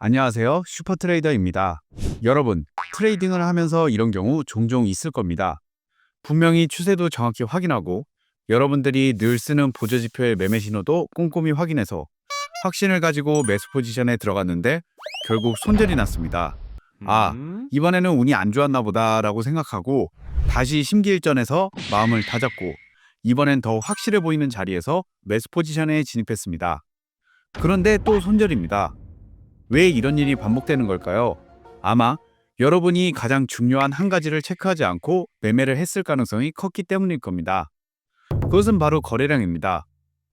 안녕하세요. 슈퍼트레이더입니다. 여러분, 트레이딩을 하면서 이런 경우 종종 있을 겁니다. 분명히 추세도 정확히 확인하고 여러분들이 늘 쓰는 보조지표의 매매 신호도 꼼꼼히 확인해서 확신을 가지고 매수 포지션에 들어갔는데 결국 손절이 났습니다. 아, 음? 이번에는 운이 안 좋았나 보다라고 생각하고 다시 심기일전에서 마음을 다잡고 이번엔 더 확실해 보이는 자리에서 매수 포지션에 진입했습니다. 그런데 또 손절입니다. 왜 이런 일이 반복되는 걸까요? 아마 여러분이 가장 중요한 한 가지를 체크하지 않고 매매를 했을 가능성이 컸기 때문일 겁니다. 그것은 바로 거래량입니다.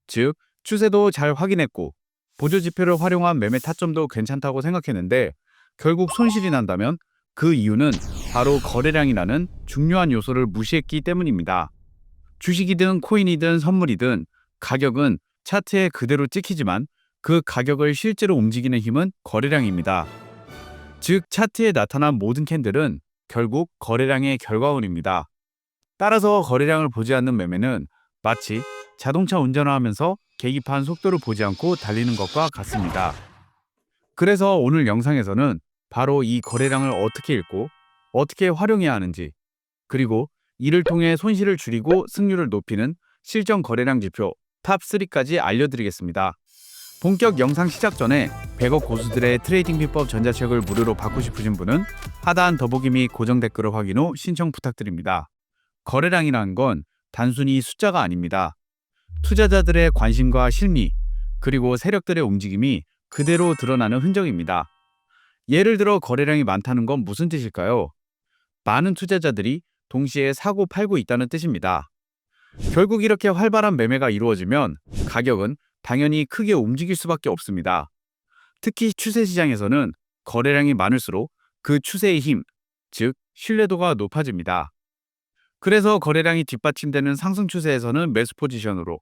즉, 추세도 잘 확인했고 보조 지표를 활용한 매매 타점도 괜찮다고 생각했는데 결국 손실이 난다면 그 이유는 바로 거래량이라는 중요한 요소를 무시했기 때문입니다. 주식이든 코인이든 선물이든 가격은 차트에 그대로 찍히지만 그 가격을 실제로 움직이는 힘은 거래량입니다. 즉 차트에 나타난 모든 캔들은 결국 거래량의 결과물입니다. 따라서 거래량을 보지 않는 매매는 마치 자동차 운전을 하면서 계기판 속도를 보지 않고 달리는 것과 같습니다. 그래서 오늘 영상에서는 바로 이 거래량을 어떻게 읽고 어떻게 활용해야 하는지 그리고 이를 통해 손실을 줄이고 승률을 높이는 실전 거래량 지표 탑 3까지 알려드리겠습니다. 본격 영상 시작 전에 100억 고수들의 트레이딩 비법 전자책을 무료로 받고 싶으신 분은 하단 더보기 및 고정 댓글을 확인 후 신청 부탁드립니다. 거래량이라는 건 단순히 숫자가 아닙니다. 투자자들의 관심과 심리, 그리고 세력들의 움직임이 그대로 드러나는 흔적입니다. 예를 들어 거래량이 많다는 건 무슨 뜻일까요? 많은 투자자들이 동시에 사고 팔고 있다는 뜻입니다. 결국 이렇게 활발한 매매가 이루어지면 가격은 당연히 크게 움직일 수밖에 없습니다. 특히 추세 시장에서는 거래량이 많을수록 그 추세의 힘, 즉 신뢰도가 높아집니다. 그래서 거래량이 뒷받침되는 상승 추세에서는 매수 포지션으로,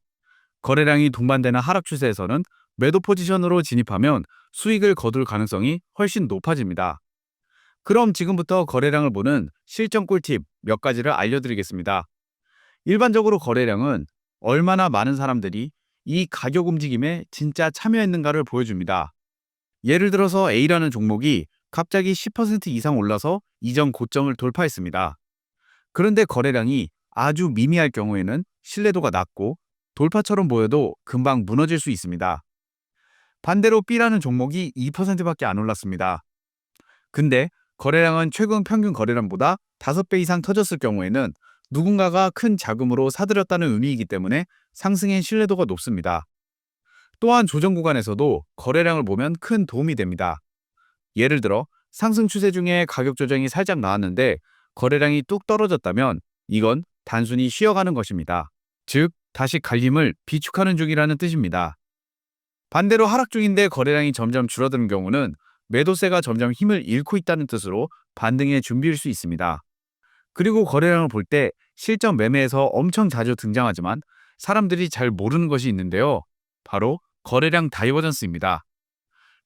거래량이 동반되는 하락 추세에서는 매도 포지션으로 진입하면 수익을 거둘 가능성이 훨씬 높아집니다. 그럼 지금부터 거래량을 보는 실전 꿀팁 몇 가지를 알려드리겠습니다. 일반적으로 거래량은 얼마나 많은 사람들이 이 가격 움직임에 진짜 참여했는가를 보여줍니다. 예를 들어서 A라는 종목이 갑자기 10% 이상 올라서 이전 고점을 돌파했습니다. 그런데 거래량이 아주 미미할 경우에는 신뢰도가 낮고 돌파처럼 보여도 금방 무너질 수 있습니다. 반대로 B라는 종목이 2%밖에 안 올랐습니다. 근데 거래량은 최근 평균 거래량보다 5배 이상 터졌을 경우에는 누군가가 큰 자금으로 사들였다는 의미이기 때문에 상승의 신뢰도가 높습니다. 또한 조정 구간에서도 거래량을 보면 큰 도움이 됩니다. 예를 들어 상승 추세 중에 가격 조정이 살짝 나왔는데 거래량이 뚝 떨어졌다면 이건 단순히 쉬어가는 것입니다. 즉, 다시 갈림을 비축하는 중이라는 뜻입니다. 반대로 하락 중인데 거래량이 점점 줄어드는 경우는 매도세가 점점 힘을 잃고 있다는 뜻으로 반등의 준비일 수 있습니다. 그리고 거래량을 볼 때 실전 매매에서 엄청 자주 등장하지만 사람들이 잘 모르는 것이 있는데요. 바로 거래량 다이버전스입니다.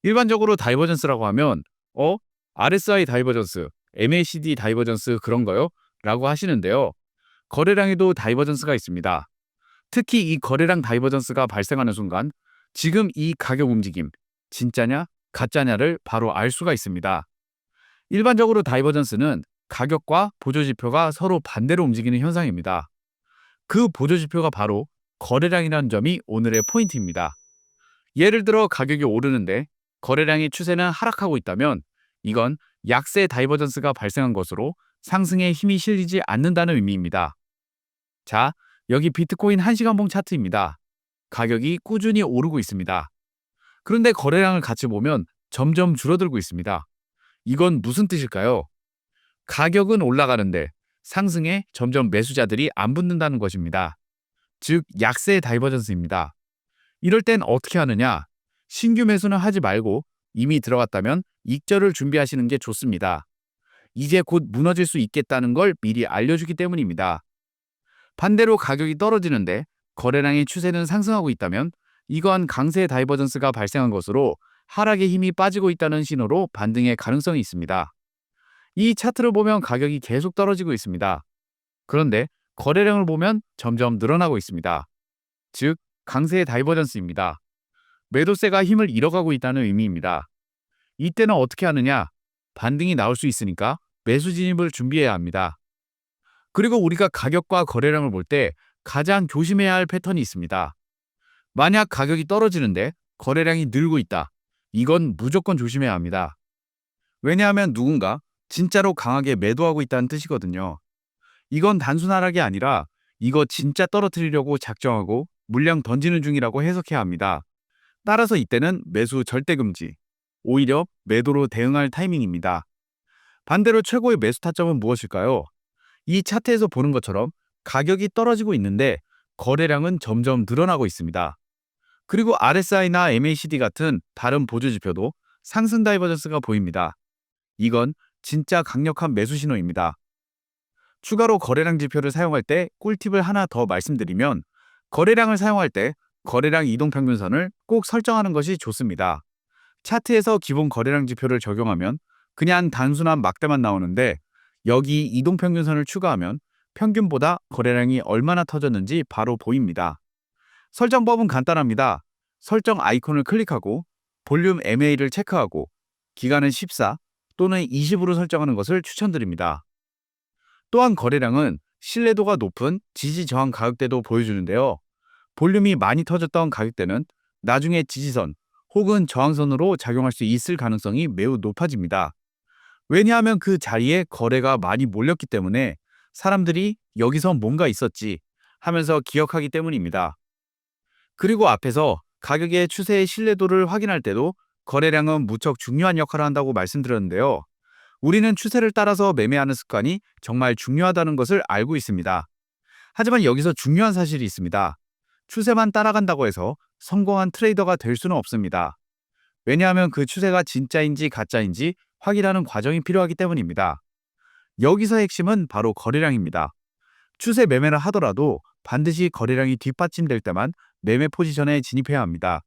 일반적으로 다이버전스라고 하면 어? RSI 다이버전스, MACD 다이버전스 그런 거요? 라고 하시는데요. 거래량에도 다이버전스가 있습니다. 특히 이 거래량 다이버전스가 발생하는 순간 지금 이 가격 움직임 진짜냐 가짜냐를 바로 알 수가 있습니다. 일반적으로 다이버전스는 가격과 보조지표가 서로 반대로 움직이는 현상입니다. 그 보조지표가 바로 거래량이라는 점이 오늘의 포인트입니다. 예를 들어 가격이 오르는데 거래량의 추세는 하락하고 있다면 이건 약세 다이버전스가 발생한 것으로 상승에 힘이 실리지 않는다는 의미입니다. 자, 여기 비트코인 1시간봉 차트입니다. 가격이 꾸준히 오르고 있습니다. 그런데 거래량을 같이 보면 점점 줄어들고 있습니다. 이건 무슨 뜻일까요? 가격은 올라가는데 상승에 점점 매수자들이 안 붙는다는 것입니다. 즉, 약세 다이버전스입니다. 이럴 땐 어떻게 하느냐? 신규 매수는 하지 말고 이미 들어갔다면 익절을 준비하시는 게 좋습니다. 이제 곧 무너질 수 있겠다는 걸 미리 알려주기 때문입니다. 반대로 가격이 떨어지는데 거래량의 추세는 상승하고 있다면 이건 강세 다이버전스가 발생한 것으로 하락의 힘이 빠지고 있다는 신호로 반등의 가능성이 있습니다. 이 차트를 보면 가격이 계속 떨어지고 있습니다. 그런데 거래량을 보면 점점 늘어나고 있습니다. 즉, 강세 다이버전스입니다. 매도세가 힘을 잃어가고 있다는 의미입니다. 이때는 어떻게 하느냐? 반등이 나올 수 있으니까 매수 진입을 준비해야 합니다. 그리고 우리가 가격과 거래량을 볼 때 가장 조심해야 할 패턴이 있습니다. 만약 가격이 떨어지는데 거래량이 늘고 있다. 이건 무조건 조심해야 합니다. 왜냐하면 누군가 진짜로 강하게 매도하고 있다는 뜻이거든요. 이건 단순 하락이 아니라 이거 진짜 떨어뜨리려고 작정하고 물량 던지는 중이라고 해석해야 합니다. 따라서 이때는 매수 절대 금지. 오히려 매도로 대응할 타이밍입니다. 반대로 최고의 매수 타점은 무엇일까요? 이 차트에서 보는 것처럼 가격이 떨어지고 있는데 거래량은 점점 늘어나고 있습니다. 그리고 RSI나 MACD 같은 다른 보조 지표도 상승 다이버전스가 보입니다. 이건 진짜 강력한 매수 신호입니다. 추가로 거래량 지표를 사용할 때 꿀팁을 하나 더 말씀드리면 거래량을 사용할 때 거래량 이동평균선을 꼭 설정하는 것이 좋습니다. 차트에서 기본 거래량 지표를 적용하면 그냥 단순한 막대만 나오는데 여기 이동평균선을 추가하면 평균보다 거래량이 얼마나 터졌는지 바로 보입니다. 설정법은 간단합니다. 설정 아이콘을 클릭하고 볼륨 MA를 체크하고 기간은 14 또는 20으로 설정하는 것을 추천드립니다. 또한 거래량은 신뢰도가 높은 지지 저항 가격대도 보여주는데요. 볼륨이 많이 터졌던 가격대는 나중에 지지선 혹은 저항선으로 작용할 수 있을 가능성이 매우 높아집니다. 왜냐하면 그 자리에 거래가 많이 몰렸기 때문에 사람들이 여기서 뭔가 있었지 하면서 기억하기 때문입니다. 그리고 앞에서 가격의 추세의 신뢰도를 확인할 때도 거래량은 무척 중요한 역할을 한다고 말씀드렸는데요. 우리는 추세를 따라서 매매하는 습관이 정말 중요하다는 것을 알고 있습니다. 하지만 여기서 중요한 사실이 있습니다. 추세만 따라간다고 해서 성공한 트레이더가 될 수는 없습니다. 왜냐하면 그 추세가 진짜인지 가짜인지 확인하는 과정이 필요하기 때문입니다. 여기서 핵심은 바로 거래량입니다. 추세 매매를 하더라도 반드시 거래량이 뒷받침될 때만 매매 포지션에 진입해야 합니다.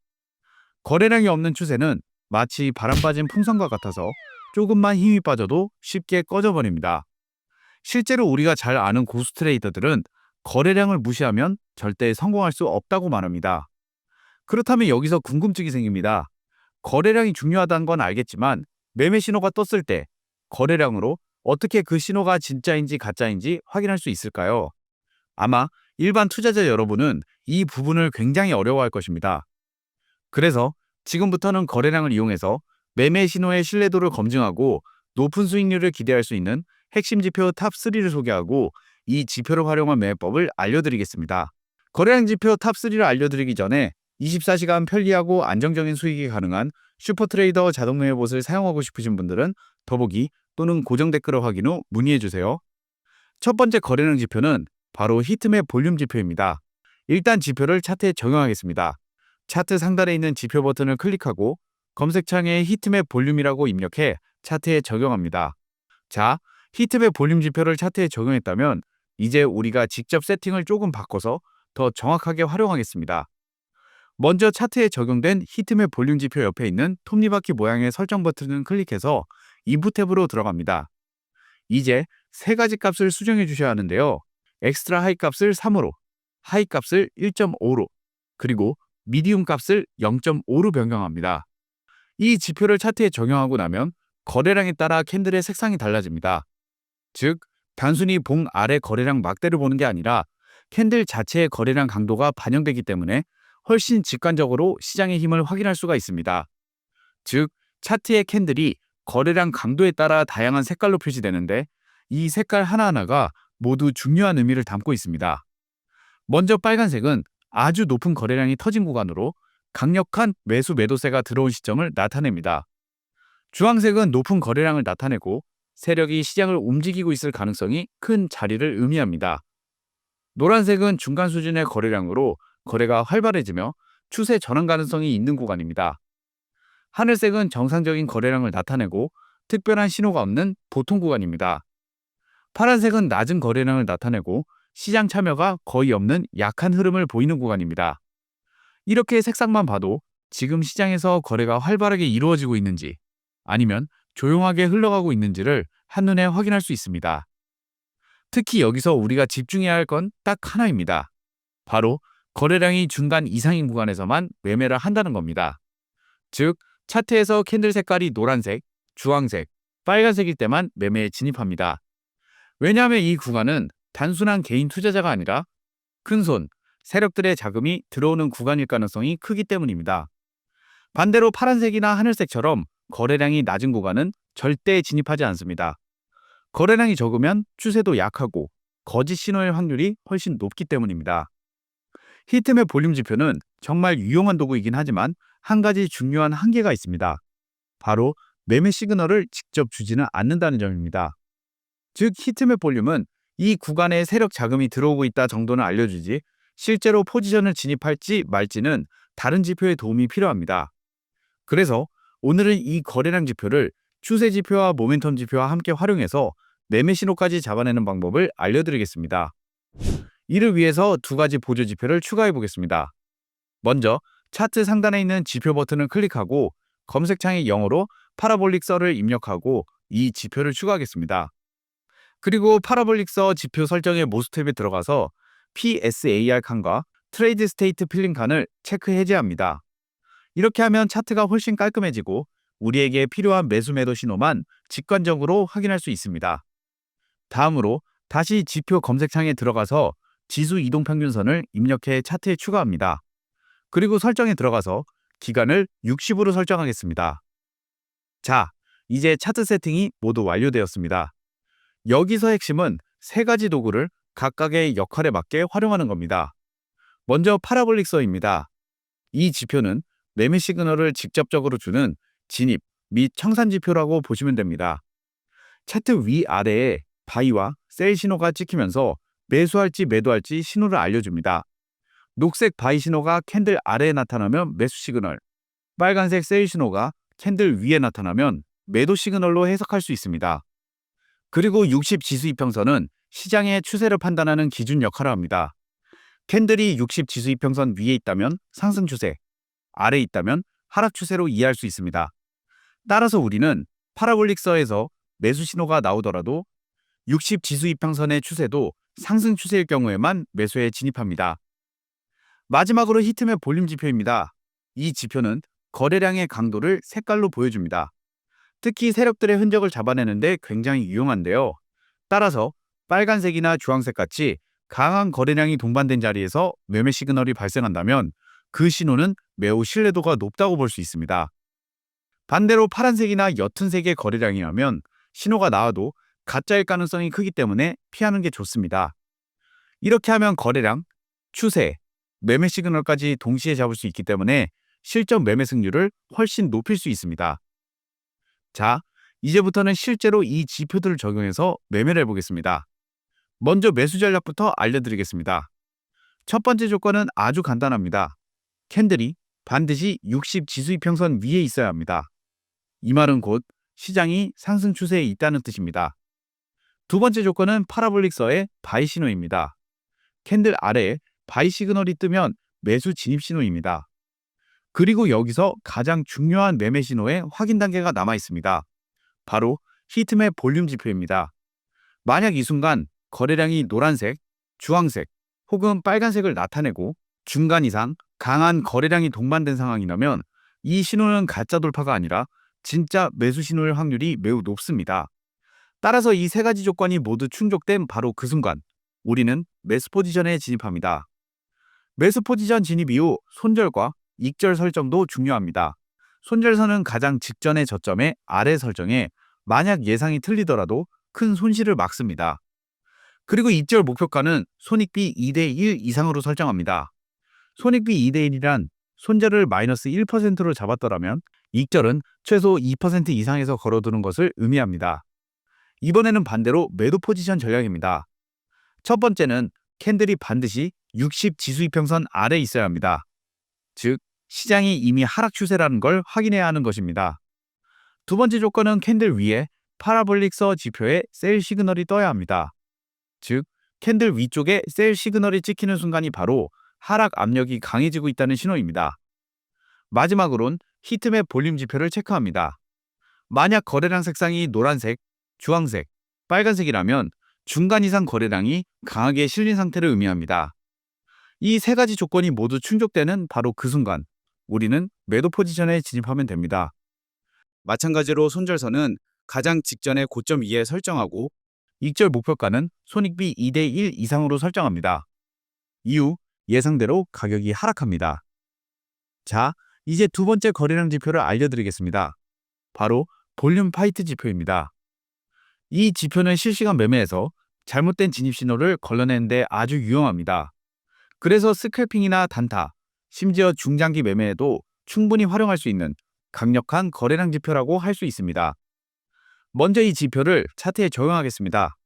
거래량이 없는 추세는 마치 바람 빠진 풍선과 같아서 조금만 힘이 빠져도 쉽게 꺼져버립니다. 실제로 우리가 잘 아는 고수 트레이더들은 거래량을 무시하면 절대 성공할 수 없다고 말합니다. 그렇다면 여기서 궁금증이 생깁니다. 거래량이 중요하다는 건 알겠지만 매매 신호가 떴을 때 거래량으로 어떻게 그 신호가 진짜인지 가짜인지 확인할 수 있을까요? 아마 일반 투자자 여러분은 이 부분을 굉장히 어려워할 것입니다. 그래서 지금부터는 거래량을 이용해서 매매 신호의 신뢰도를 검증하고 높은 수익률을 기대할 수 있는 핵심 지표 탑3를 소개하고 이 지표를 활용한 매매법을 알려드리겠습니다. 거래량 지표 탑3를 알려드리기 전에 24시간 편리하고 안정적인 수익이 가능한 슈퍼트레이더 자동 매매봇을 사용하고 싶으신 분들은 더보기 또는 고정 댓글을 확인 후 문의해주세요. 첫 번째 거래량 지표는 바로 히트맵 볼륨 지표입니다. 일단 지표를 차트에 적용하겠습니다. 차트 상단에 있는 지표 버튼을 클릭하고 검색창에 히트맵 볼륨이라고 입력해 차트에 적용합니다. 자, 히트맵 볼륨 지표를 차트에 적용했다면 이제 우리가 직접 세팅을 조금 바꿔서 더 정확하게 활용하겠습니다. 먼저 차트에 적용된 히트맵 볼륨 지표 옆에 있는 톱니바퀴 모양의 설정 버튼을 클릭해서 인풋 탭으로 들어갑니다. 이제 세 가지 값을 수정해 주셔야 하는데요. 엑스트라 하이 값을 3으로, 하이 값을 1.5로, 그리고 미디움 값을 0.5로 변경합니다. 이 지표를 차트에 적용하고 나면 거래량에 따라 캔들의 색상이 달라집니다. 즉, 단순히 봉 아래 거래량 막대를 보는 게 아니라 캔들 자체의 거래량 강도가 반영되기 때문에 훨씬 직관적으로 시장의 힘을 확인할 수가 있습니다. 즉, 차트의 캔들이 거래량 강도에 따라 다양한 색깔로 표시되는데 이 색깔 하나하나가 모두 중요한 의미를 담고 있습니다. 먼저 빨간색은 아주 높은 거래량이 터진 구간으로 강력한 매수 매도세가 들어온 시점을 나타냅니다. 주황색은 높은 거래량을 나타내고 세력이 시장을 움직이고 있을 가능성이 큰 자리를 의미합니다. 노란색은 중간 수준의 거래량으로 거래가 활발해지며 추세 전환 가능성이 있는 구간입니다. 하늘색은 정상적인 거래량을 나타내고 특별한 신호가 없는 보통 구간입니다. 파란색은 낮은 거래량을 나타내고 시장 참여가 거의 없는 약한 흐름을 보이는 구간입니다. 이렇게 색상만 봐도 지금 시장에서 거래가 활발하게 이루어지고 있는지 아니면 조용하게 흘러가고 있는지를 한눈에 확인할 수 있습니다. 특히 여기서 우리가 집중해야 할 건 딱 하나입니다. 바로 거래량이 중간 이상인 구간에서만 매매를 한다는 겁니다. 즉, 차트에서 캔들 색깔이 노란색, 주황색, 빨간색일 때만 매매에 진입합니다. 왜냐하면 이 구간은 단순한 개인 투자자가 아니라 큰손, 세력들의 자금이 들어오는 구간일 가능성이 크기 때문입니다. 반대로 파란색이나 하늘색처럼 거래량이 낮은 구간은 절대 진입하지 않습니다. 거래량이 적으면 추세도 약하고 거짓 신호의 확률이 훨씬 높기 때문입니다. 히트맵 볼륨 지표는 정말 유용한 도구이긴 하지만 한 가지 중요한 한계가 있습니다. 바로 매매 시그널을 직접 주지는 않는다는 점입니다. 즉 히트맵 볼륨은 이 구간에 세력 자금이 들어오고 있다 정도는 알려주지 실제로 포지션을 진입할지 말지는 다른 지표의 도움이 필요합니다. 그래서 오늘은 이 거래량 지표를 추세 지표와 모멘텀 지표와 함께 활용해서 매매 신호까지 잡아내는 방법을 알려드리겠습니다. 이를 위해서 두 가지 보조 지표를 추가해 보겠습니다. 먼저 차트 상단에 있는 지표 버튼을 클릭하고 검색창에 영어로 파라볼릭 서를 입력하고 이 지표를 추가하겠습니다. 그리고 파라볼릭 서 지표 설정의 모수 탭에 들어가서 PSAR 칸과 트레이드 스테이트 필링 칸을 체크 해제합니다. 이렇게 하면 차트가 훨씬 깔끔해지고 우리에게 필요한 매수 매도 신호만 직관적으로 확인할 수 있습니다. 다음으로 다시 지표 검색창에 들어가서 지수 이동 평균선을 입력해 차트에 추가합니다. 그리고 설정에 들어가서 기간을 60으로 설정하겠습니다. 자, 이제 차트 세팅이 모두 완료되었습니다. 여기서 핵심은 세 가지 도구를 각각의 역할에 맞게 활용하는 겁니다. 먼저 파라볼릭 서입니다. 이 지표는 매매 시그널을 직접적으로 주는 진입 및 청산 지표라고 보시면 됩니다. 차트 위아래에 바이와 셀 신호가 찍히면서 매수할지 매도할지 신호를 알려줍니다. 녹색 바이 신호가 캔들 아래에 나타나면 매수 시그널, 빨간색 셀 신호가 캔들 위에 나타나면 매도 시그널로 해석할 수 있습니다. 그리고 60 지수 이평선은 시장의 추세를 판단하는 기준 역할을 합니다. 캔들이 60 지수 이평선 위에 있다면 상승 추세, 아래에 있다면 하락 추세로 이해할 수 있습니다. 따라서 우리는 파라볼릭서에서 매수 신호가 나오더라도 60 지수 이평선의 추세도 상승 추세일 경우에만 매수에 진입합니다. 마지막으로 히트맵 볼륨 지표입니다. 이 지표는 거래량의 강도를 색깔로 보여줍니다. 특히 세력들의 흔적을 잡아내는데 굉장히 유용한데요. 따라서 빨간색이나 주황색 같이 강한 거래량이 동반된 자리에서 매매 시그널이 발생한다면 그 신호는 매우 신뢰도가 높다고 볼 수 있습니다. 반대로 파란색이나 옅은 색의 거래량이라면 신호가 나와도 가짜일 가능성이 크기 때문에 피하는 게 좋습니다. 이렇게 하면 거래량, 추세, 매매 시그널까지 동시에 잡을 수 있기 때문에 실전 매매 승률을 훨씬 높일 수 있습니다. 자, 이제부터는 실제로 이 지표들을 적용해서 매매를 해보겠습니다. 먼저 매수 전략부터 알려드리겠습니다. 첫 번째 조건은 아주 간단합니다. 캔들이 반드시 60 지수 이평선 위에 있어야 합니다. 이 말은 곧 시장이 상승 추세에 있다는 뜻입니다. 두 번째 조건은 파라볼릭서의 바이 신호입니다. 캔들 아래에 바이 시그널이 뜨면 매수 진입 신호입니다. 그리고 여기서 가장 중요한 매매 신호의 확인 단계가 남아 있습니다. 바로 히트맵 볼륨 지표입니다. 만약 이 순간 거래량이 노란색, 주황색 혹은 빨간색을 나타내고 중간 이상 강한 거래량이 동반된 상황이라면 이 신호는 가짜 돌파가 아니라 진짜 매수 신호일 확률이 매우 높습니다. 따라서 이 세 가지 조건이 모두 충족된 바로 그 순간 우리는 매수 포지션에 진입합니다. 매수 포지션 진입 이후 손절과 익절 설정도 중요합니다. 손절선은 가장 직전의 저점의 아래 설정에 만약 예상이 틀리더라도 큰 손실을 막습니다. 그리고 익절 목표가는 손익비 2대1 이상으로 설정합니다. 손익비 2대1이란 손절을 마이너스 1%로 잡았더라면 익절은 최소 2% 이상에서 걸어두는 것을 의미합니다. 이번에는 반대로 매도 포지션 전략입니다. 첫 번째는 캔들이 반드시 60 지수 이평선 아래 있어야 합니다. 즉, 시장이 이미 하락 추세라는 걸 확인해야 하는 것입니다. 두 번째 조건은 캔들 위에 파라볼릭 서 지표에 셀 시그널이 떠야 합니다. 즉, 캔들 위쪽에 셀 시그널이 찍히는 순간이 바로 하락 압력이 강해지고 있다는 신호입니다. 마지막으론 히트맵 볼륨 지표를 체크합니다. 만약 거래량 색상이 노란색, 주황색, 빨간색이라면 중간 이상 거래량이 강하게 실린 상태를 의미합니다. 이 세 가지 조건이 모두 충족되는 바로 그 순간 우리는 매도 포지션에 진입하면 됩니다. 마찬가지로 손절선은 가장 직전의 고점 위에 설정하고 익절 목표가는 손익비 2대1 이상으로 설정합니다. 이후 예상대로 가격이 하락합니다. 자, 이제 두 번째 거래량 지표를 알려드리겠습니다. 바로 볼륨 파이트 지표입니다. 이 지표는 실시간 매매에서 잘못된 진입 신호를 걸러내는데 아주 유용합니다. 그래서 스캘핑이나 단타, 심지어 중장기 매매에도 충분히 활용할 수 있는 강력한 거래량 지표라고 할 수 있습니다. 먼저 이 지표를 차트에 적용하겠습니다.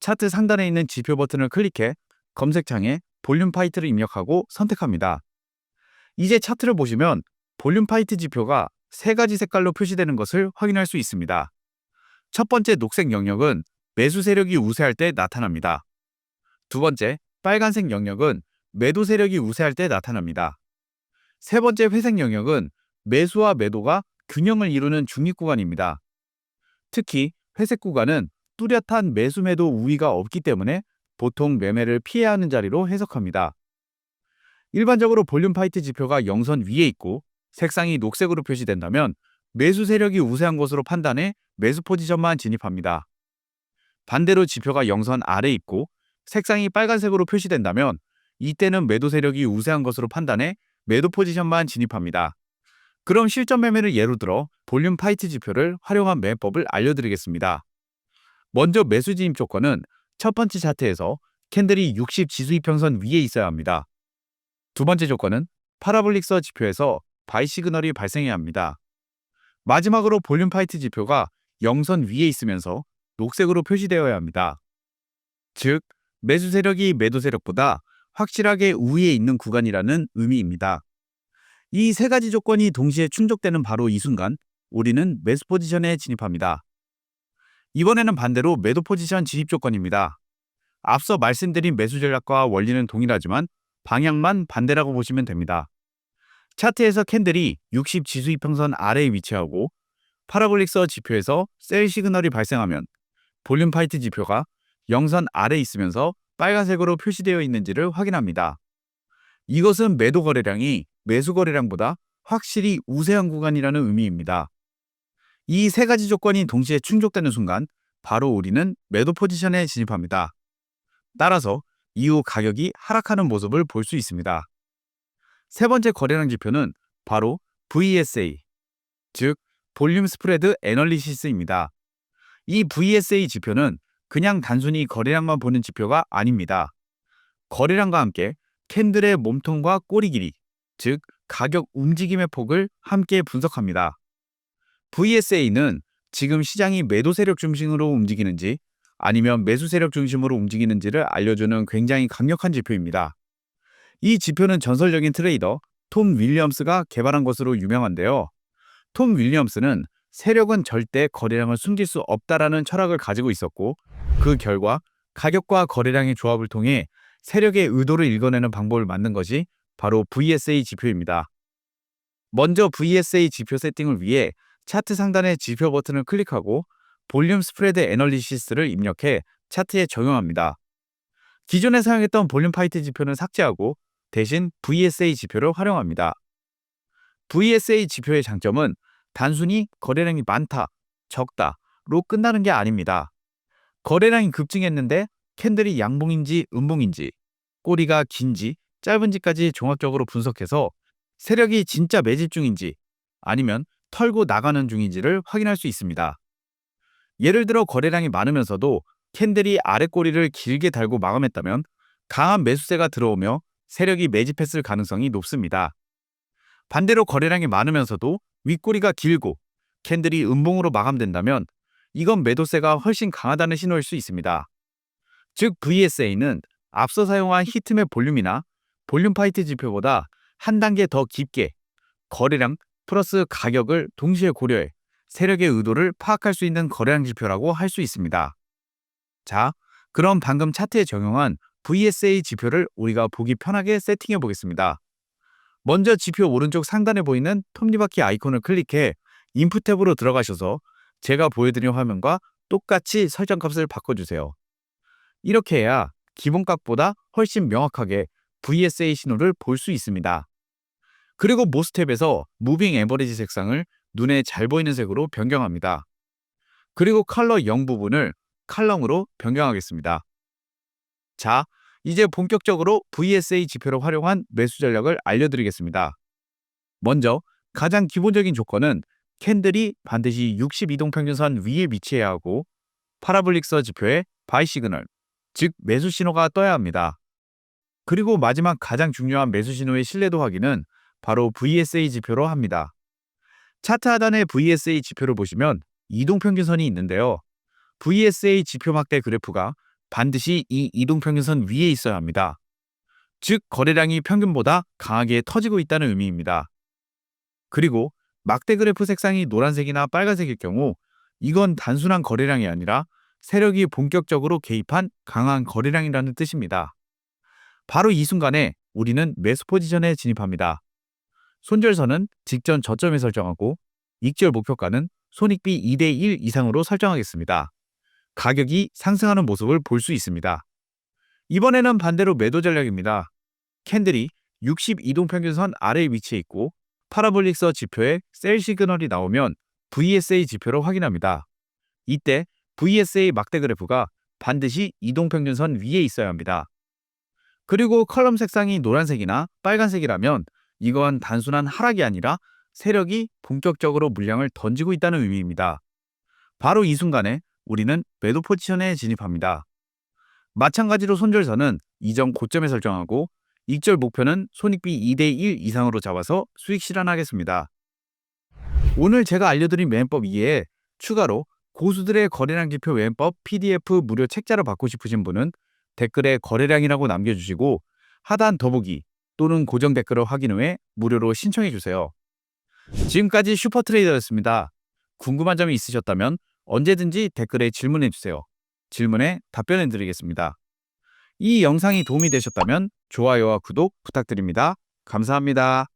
차트 상단에 있는 지표 버튼을 클릭해 검색창에 볼륨 파이트를 입력하고 선택합니다. 이제 차트를 보시면 볼륨 파이트 지표가 세 가지 색깔로 표시되는 것을 확인할 수 있습니다. 첫 번째 녹색 영역은 매수 세력이 우세할 때 나타납니다. 두 번째 빨간색 영역은 매도 세력이 우세할 때 나타납니다. 세 번째 회색 영역은 매수와 매도가 균형을 이루는 중립 구간입니다. 특히 회색 구간은 뚜렷한 매수 매도 우위가 없기 때문에 보통 매매를 피해야 하는 자리로 해석합니다. 일반적으로 볼륨 파이트 지표가 영선 위에 있고 색상이 녹색으로 표시된다면 매수 세력이 우세한 것으로 판단해 매수 포지션만 진입합니다. 반대로 지표가 영선 아래 있고 색상이 빨간색으로 표시된다면 이때는 매도 세력이 우세한 것으로 판단해 매도 포지션만 진입합니다. 그럼 실전 매매를 예로 들어 볼륨 파이트 지표를 활용한 매매법을 알려드리겠습니다. 먼저 매수 진입 조건은 첫 번째 차트에서 캔들이 60 지수 이평선 위에 있어야 합니다. 두 번째 조건은 파라볼릭서 지표에서 바이 시그널이 발생해야 합니다. 마지막으로 볼륨 파이트 지표가 영선 위에 있으면서 녹색으로 표시되어야 합니다. 즉, 매수 세력이 매도 세력보다 확실하게 우위에 있는 구간이라는 의미입니다. 이 세 가지 조건이 동시에 충족되는 바로 이 순간 우리는 매수 포지션에 진입합니다. 이번에는 반대로 매도 포지션 진입 조건입니다. 앞서 말씀드린 매수 전략과 원리는 동일하지만 방향만 반대라고 보시면 됩니다. 차트에서 캔들이 60 지수 이평선 아래에 위치하고 파라볼릭서 지표에서 셀 시그널이 발생하면 볼륨 파이트 지표가 영선 아래 있으면서 빨간색으로 표시되어 있는지를 확인합니다. 이것은 매도 거래량이 매수 거래량보다 확실히 우세한 구간이라는 의미입니다. 이 세 가지 조건이 동시에 충족되는 순간 바로 우리는 매도 포지션에 진입합니다. 따라서 이후 가격이 하락하는 모습을 볼 수 있습니다. 세 번째 거래량 지표는 바로 VSA, 즉 볼륨 스프레드 애널리시스입니다. 이 VSA 지표는 그냥 단순히 거래량만 보는 지표가 아닙니다. 거래량과 함께 캔들의 몸통과 꼬리 길이, 즉 가격 움직임의 폭을 함께 분석합니다. VSA는 지금 시장이 매도 세력 중심으로 움직이는지 아니면 매수 세력 중심으로 움직이는지를 알려주는 굉장히 강력한 지표입니다. 이 지표는 전설적인 트레이더 톰 윌리엄스가 개발한 것으로 유명한데요. 톰 윌리엄스는 세력은 절대 거래량을 숨길 수 없다라는 철학을 가지고 있었고 그 결과 가격과 거래량의 조합을 통해 세력의 의도를 읽어내는 방법을 만든 것이 바로 VSA 지표입니다. 먼저 VSA 지표 세팅을 위해 차트 상단의 지표 버튼을 클릭하고 볼륨 스프레드 애널리시스를 입력해 차트에 적용합니다. 기존에 사용했던 볼륨 파이트 지표는 삭제하고 대신 VSA 지표를 활용합니다. VSA 지표의 장점은 단순히 거래량이 많다, 적다로 끝나는 게 아닙니다. 거래량이 급증했는데 캔들이 양봉인지 음봉인지, 꼬리가 긴지 짧은지까지 종합적으로 분석해서 세력이 진짜 매집 중인지 아니면 털고 나가는 중인지를 확인할 수 있습니다. 예를 들어 거래량이 많으면서도 캔들이 아래 꼬리를 길게 달고 마감했다면 강한 매수세가 들어오며 세력이 매집했을 가능성이 높습니다. 반대로 거래량이 많으면서도 윗꼬리가 길고 캔들이 음봉으로 마감된다면 이건 매도세가 훨씬 강하다는 신호일 수 있습니다. 즉 VSA는 앞서 사용한 히트맵 볼륨이나 볼륨 파이트 지표보다 한 단계 더 깊게 거래량 플러스 가격을 동시에 고려해 세력의 의도를 파악할 수 있는 거래량 지표라고 할 수 있습니다. 자, 그럼 방금 차트에 적용한 VSA 지표를 우리가 보기 편하게 세팅해 보겠습니다. 먼저 지표 오른쪽 상단에 보이는 톱니바퀴 아이콘을 클릭해 인풋 탭으로 들어가셔서 제가 보여드린 화면과 똑같이 설정값을 바꿔주세요. 이렇게 해야 기본값보다 훨씬 명확하게 VSA 신호를 볼 수 있습니다. 그리고 모스 탭에서 무빙 에버리지 색상을 눈에 잘 보이는 색으로 변경합니다. 그리고 컬러 0 부분을 칼럼으로 변경하겠습니다. 자, 이제 본격적으로 VSA 지표를 활용한 매수 전략을 알려드리겠습니다. 먼저 가장 기본적인 조건은 캔들이 반드시 62동 평균선 위에 위치해야 하고 파라볼릭서 지표에 바이 시그널, 즉 매수 신호가 떠야 합니다. 그리고 마지막 가장 중요한 매수 신호의 신뢰도 확인은 바로 VSA 지표로 합니다. 차트 하단의 VSA 지표를 보시면 이동 평균선이 있는데요. VSA 지표 막대 그래프가 반드시 이 이동 평균선 위에 있어야 합니다. 즉 거래량이 평균보다 강하게 터지고 있다는 의미입니다. 그리고 막대 그래프 색상이 노란색이나 빨간색일 경우 이건 단순한 거래량이 아니라 세력이 본격적으로 개입한 강한 거래량이라는 뜻입니다. 바로 이 순간에 우리는 매수 포지션에 진입합니다. 손절선은 직전 저점에 설정하고 익절 목표가는 손익비 2대1 이상으로 설정하겠습니다. 가격이 상승하는 모습을 볼 수 있습니다. 이번에는 반대로 매도 전략입니다. 캔들이 62동 평균선 아래에 위치해 있고 파라볼릭서 지표에 셀 시그널이 나오면 VSA 지표로 확인합니다. 이때 VSA 막대 그래프가 반드시 이동평균선 위에 있어야 합니다. 그리고 컬럼 색상이 노란색이나 빨간색이라면 이건 단순한 하락이 아니라 세력이 본격적으로 물량을 던지고 있다는 의미입니다. 바로 이 순간에 우리는 매도 포지션에 진입합니다. 마찬가지로 손절선은 이전 고점에 설정하고 익절 목표는 손익비 2대1 이상으로 잡아서 수익 실현하겠습니다. 오늘 제가 알려드린 매매법 이외에 추가로 고수들의 거래량 지표 외법 PDF 무료 책자를 받고 싶으신 분은 댓글에 거래량이라고 남겨주시고 하단 더보기 또는 고정 댓글을 확인 후에 무료로 신청해 주세요. 지금까지 슈퍼트레이더였습니다. 궁금한 점이 있으셨다면 언제든지 댓글에 질문해 주세요. 질문에 답변해 드리겠습니다. 이 영상이 도움이 되셨다면 좋아요와 구독 부탁드립니다. 감사합니다.